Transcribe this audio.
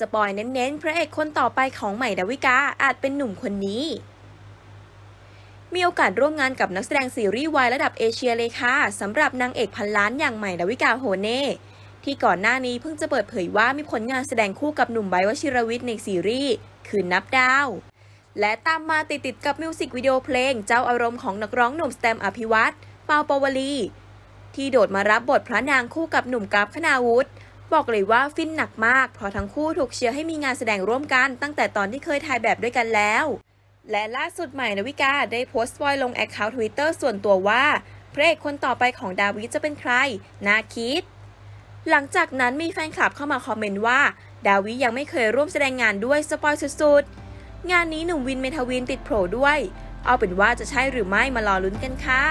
สปอยเน้นๆ พระเอกคนต่อไปของใหม่ดาวิกาอาจเป็นหนุ่มคนนี้ มีโอกาสร่วมงานกับนักแสดงซีรีส์วายระดับเอเชียเลยค่ะสำหรับนางเอกพันล้านอย่างใหม่ดาวิกาโฮเน่ที่ก่อนหน้านี้เพิ่งจะเปิดเผยว่ามีผลงานแสดงคู่กับหนุ่มไบวชิรวิทย์ในซีรีส์คืนนับดาว และตามมาติดๆกับมิวสิกวิดีโอเพลงเจ้าอารมณ์ของนักร้องหนุ่มสแตมอภิวัตเปาปาวลีที่โดดมารับบทพระนางคู่กับหนุ่มกราฟคณาวุฒิ บอกเลยว่าฟินหนักมาก เพราะทั้งคู่ถูกเชียร์ให้มีงานแสดงร่วมกัน ตั้งแต่ตอนที่เคยถ่ายแบบด้วยกันแล้ว และล่าสุดใหม่ดาวิกาได้โพสต์ไว้ลงแอคเคาท์ทวิตเตอร์ส่วนตัวว่าพระเอกคนต่อไปของดาวิดจะเป็นใคร น่าคิด หลังจากนั้นมีแฟนคลับเข้ามาคอมเมนต์ว่า ดาวิยังไม่เคยร่วมแสดงงานด้วยสปอยสุดๆ งานนี้หนุ่มวินเมทาวินติดโผล่ด้วย เอาเป็นว่าจะใช่หรือไม่มารอลุ้นกันค่ะ